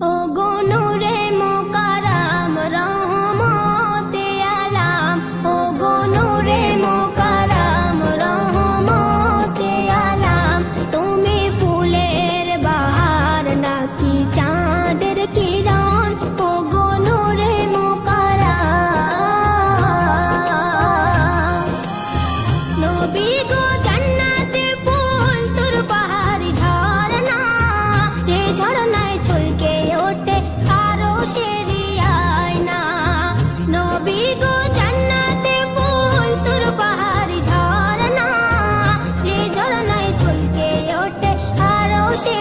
哦。ঝরনা যে ঝরনায় ঝলকে ওঠে আরও সে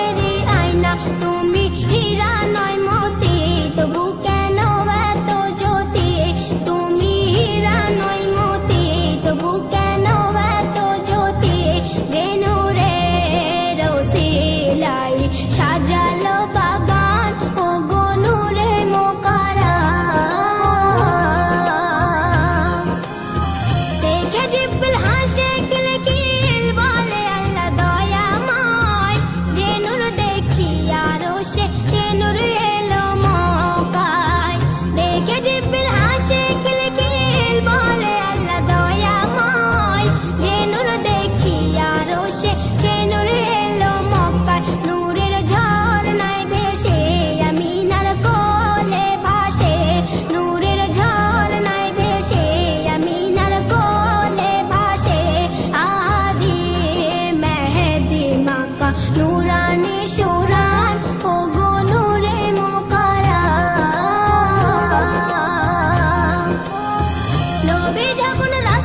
বেঝাগুন রাত